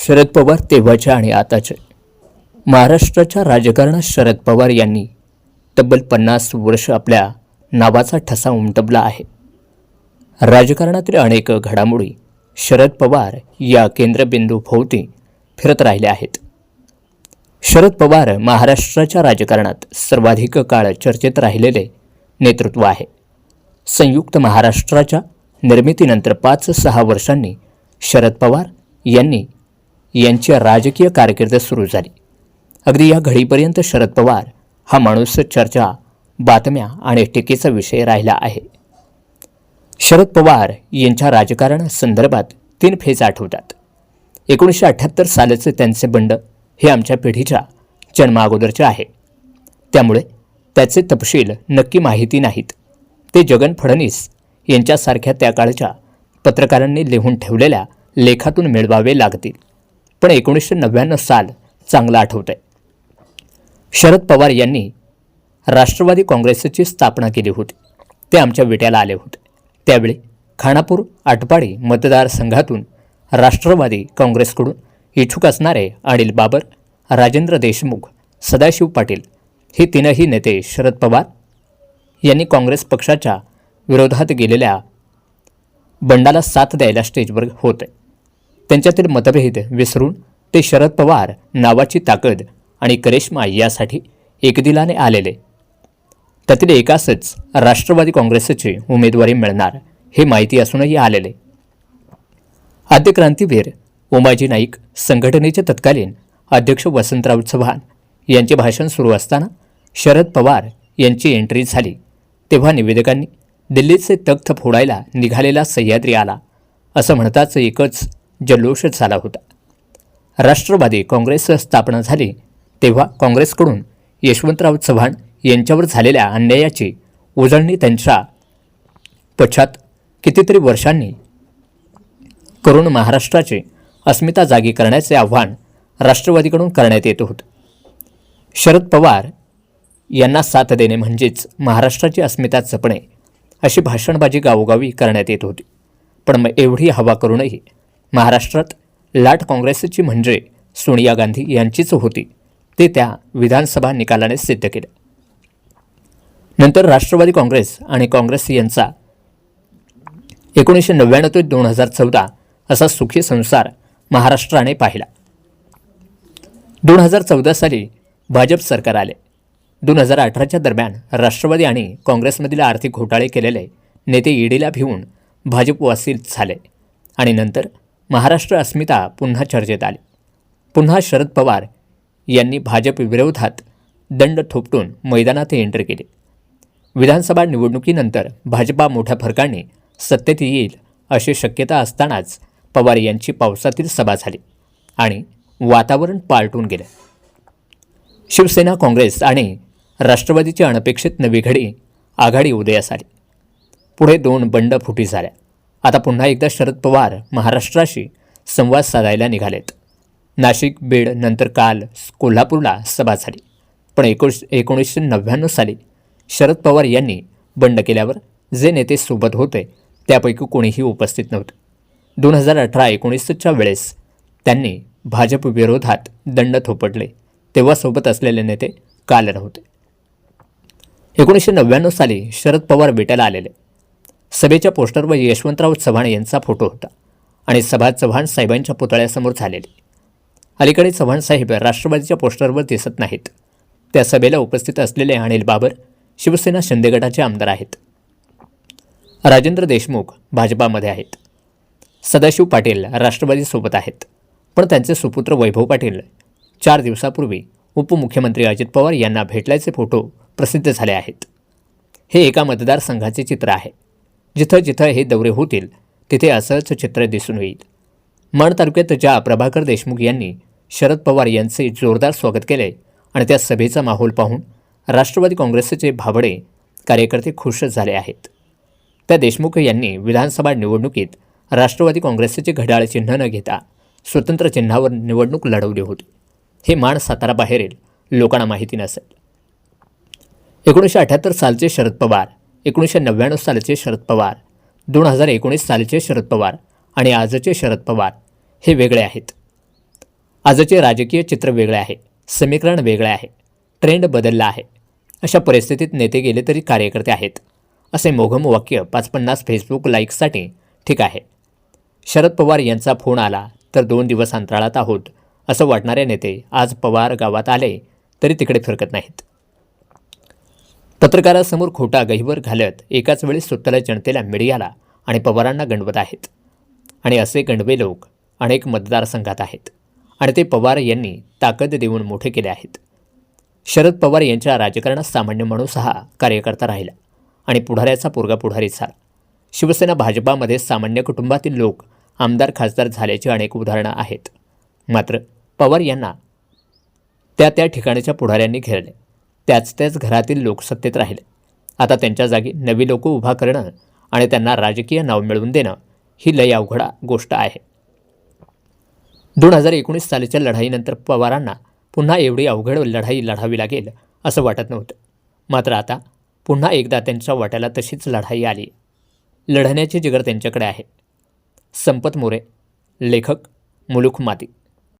शरद पवार तेव्हाचे आणि आताचे महाराष्ट्राच्या राजकारणात शरद पवार यांनी तब्बल पन्नास वर्ष आपल्या नावाचा ठसा उमटवला आहे. राजकारणातील अनेक घडामोडी शरद पवार या केंद्रबिंदू भोवती फिरत राहिल्या आहेत. शरद पवार महाराष्ट्राच्या राजकारणात सर्वाधिक काळ चर्चेत राहिलेले नेतृत्व आहे. संयुक्त महाराष्ट्राच्या निर्मितीनंतर पाच सहा वर्षांनी शरद पवार यांनी यांची राजकीय कारकीर्द सुरू झाली. अगदी या घडीपर्यंत शरद पवार हा माणूस चर्चा बातम्या आणि टीकेचा विषय राहिला आहे. शरद पवार यांच्या राजकारण संदर्भात तीन फेज आठवतात. एकोणीसशे अठ्ठ्याहत्तर सालाचे त्यांचे बंड हे आमच्या पिढीच्या जन्माअगोदरचे आहे. त्यामुळे त्याचे तपशील नक्की माहिती नाहीत. ते जगन फडणीस यांच्यासारख्या त्या काळच्या पत्रकारांनी लिहून ठेवलेल्या लेखातून मिळवावे लागतील. पण एकोणीसशे नव्याण्णव साल चांगलं आठवतंय. शरद पवार यांनी राष्ट्रवादी काँग्रेसची स्थापना केली होती. ते आमच्या विट्याला आले होते. त्यावेळी खानापूर आटपाडी मतदारसंघातून राष्ट्रवादी काँग्रेसकडून इच्छुक असणारे अनिल बाबर राजेंद्र देशमुख सदाशिव पाटील हे तीनही नेते शरद पवार यांनी काँग्रेस पक्षाच्या विरोधात गेलेल्या बंडाला साथ द्यायला स्टेजवर होते. त्यांच्यातील मतभेद विसरून ते शरद पवार नावाची ताकद आणि करिश्मा यासाठी एकदिलाने आलेले. त्यातील एकासच राष्ट्रवादी काँग्रेसची उमेदवारी मिळणार हे माहिती असूनही आलेले. आद्य क्रांतीवीर उमाजी नाईक संघटनेचे तत्कालीन अध्यक्ष वसंतराव चव्हाण यांचे भाषण सुरू असताना शरद पवार यांची एंट्री झाली. तेव्हा निवेदकांनी दिल्लीचे तख्त फोडायला निघालेला सह्याद्री आला. असं म्हणताच एकच जल्लोष झाला होता. राष्ट्रवादी काँग्रेस स्थापना झाली तेव्हा काँग्रेसकडून यशवंतराव चव्हाण यांच्यावर झालेल्या अन्यायाची उजळणी त्यांच्या पश्चात कितीतरी वर्षांनी करून महाराष्ट्राची अस्मिता जागी करण्याचे आव्हान राष्ट्रवादीकडून करण्यात येत होतं. शरद पवार यांना साथ देणे म्हणजेच महाराष्ट्राची अस्मिता जपणे अशी भाषणबाजी गावोगावी करण्यात येत होती. पण मग एवढी हवा करूनही महाराष्ट्रात लाट काँग्रेसची म्हणजे सोनिया गांधी यांचीच होती. ते त्या विधानसभा निकालाने सिद्ध केलं. नंतर राष्ट्रवादी काँग्रेस आणि काँग्रेस यांचा एकोणीसशे नव्याण्णव ते दोन हजार चौदा असा सुखी संसार महाराष्ट्राने पाहिला. दोन हजार चौदा साली भाजप सरकार आले. दोन हजार अठराच्या दरम्यान राष्ट्रवादी आणि काँग्रेसमधील आर्थिक घोटाळे केलेले नेते ईडीला भिवून भाजपवासी झाले. आणि नंतर महाराष्ट्र अस्मिता पुन्हा चर्चेत आली. पुन्हा शरद पवार यांनी भाजप विरोधात दंड थोपटून मैदानात एंटर केले. विधानसभा निवडणुकीनंतर भाजपा मोठ्या फरकाने सत्तेत येईल अशी शक्यता असतानाच पवार यांची पावसातील सभा झाली आणि वातावरण पालटून गेलं. शिवसेना काँग्रेस आणि राष्ट्रवादीची अनपेक्षित नवी घडी आघाडी उदयास आली. पुढे दोन बंड फुटी झाल्या. आता पुन्हा एकदा शरद पवार महाराष्ट्राशी संवाद साधायला निघालेत. नाशिक बीड नंतर काल कोल्हापूरला सभा झाली. पण एकोणीस एकोणीसशे नव्याण्णव साली शरद पवार यांनी बंड केल्यावर जे नेते सोबत होते त्यापैकी कोणीही उपस्थित नव्हते. दोन हजार अठरा एकोणीसच्या वेळेस त्यांनी भाजप विरोधात दंड थोपटले. तेव्हा सोबत असलेले नेते काल नव्हते. एकोणीसशे नव्याण्णव साली शरद पवार भेटायला आलेले. सभेच्या पोस्टरवर यशवंतराव चव्हाण यांचा फोटो होता आणि सभा चव्हाण साहेबांच्या पुतळ्यासमोर झालेली. अलीकडे चव्हाण साहेब राष्ट्रवादीच्या पोस्टरवर दिसत नाहीत. त्या सभेला उपस्थित असलेले अनिल बाबर शिवसेना शिंदे गटाचे आमदार आहेत. राजेंद्र देशमुख भाजपामध्ये आहेत. सदाशिव पाटील राष्ट्रवादीसोबत आहेत. पण त्यांचे सुपुत्र वैभव पाटील चार दिवसापूर्वी उपमुख्यमंत्री अजित पवार यांना भेटल्याचे फोटो प्रसिद्ध झाले आहेत. हे एका मतदारसंघाचे चित्र आहे. जिथं जिथं हे दौरे होतील तिथे असंच चित्र दिसून येईल. माण तालुक्यात ज्या प्रभाकर देशमुख यांनी शरद पवार यांचे जोरदार स्वागत केले आणि त्या सभेचा माहोल पाहून राष्ट्रवादी काँग्रेसचे भाबडे कार्यकर्ते खुश झाले आहेत. त्या देशमुख यांनी विधानसभा निवडणुकीत राष्ट्रवादी काँग्रेसचे घड्याळ चिन्ह न घेता स्वतंत्र चिन्हावर निवडणूक लढवली होती. हे माण सातारा बाहेरील लोकांना माहिती नसेल. एकोणीसशे अठ्ठ्याहत्तर सालचे शरद पवार एकोणीसशे नव्याण्णव सालचे शरद पवार दोन हजार एकोणीस सालचे शरद पवार आणि आजचे शरद पवार हे वेगळे आहेत. आजचे राजकीय चित्र वेगळे आहे समीकरण वेगळे आहे ट्रेंड बदलला आहे. अशा परिस्थितीत नेते गेले तरी कार्यकर्ते आहेत असे मोघम वाक्य पाच पन्नास फेसबुक लाईकसाठी ठीक आहे. शरद पवार यांचा फोन आला तर दोन दिवस अंतराळात आहोत असं वाटणारे नेते आज पवार गावात आले तरी तिकडे फिरकत नाहीत. पत्रकारासमोर खोटा गहिवर घालत एकाच वेळी स्वतःला जनतेला मीडियाला आणि पवारांना गणवत आहेत. आणि असे गणवे लोक अनेक मतदारसंघात आहेत. आणि ते पवार यांनी ताकद देऊन मोठे केले आहेत. शरद पवार यांच्या राजकारणात सामान्य माणूस हा कार्यकर्ता राहिला आणि पुढाऱ्याचा पोरगा पुढारी झाला शिवसेना भाजपामध्ये सामान्य कुटुंबातील लोक आमदार खासदार झाल्याची अनेक उदाहरणं आहेत. मात्र पवार यांना त्या त्या ठिकाणच्या पुढाऱ्यांनी घेरले. त्याच त्याच घरातील लोक सत्तेत राहिले. आता त्यांच्या जागी नवी लोक उभा करणं आणि त्यांना राजकीय नाव मिळवून देणं ही लय अवघडा गोष्ट आहे. दोन हजार एकोणीस सालीच्या लढाईनंतर पवारांना पुन्हा एवढी अवघड लढाई लढावी लागेल असं वाटत नव्हतं. मात्र आता पुन्हा एकदा त्यांच्या वाट्याला तशीच लढाई आली. लढण्याची जिगर त्यांच्याकडे आहे. संपत मोरे लेखक मुलुख माती.